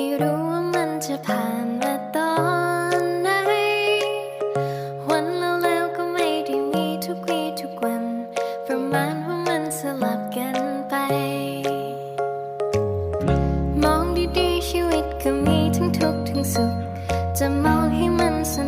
ไม่รู้ว่ามันจะผ่านมาตอนไหน วันแล้วแล้วก็ไม่ได้มีทุกวีทุกวัน ประมาณว่ามันสลับกันไป มองดีๆชีวิตก็มีทั้งทุกข์ทั้งสุข จะมองให้มันสน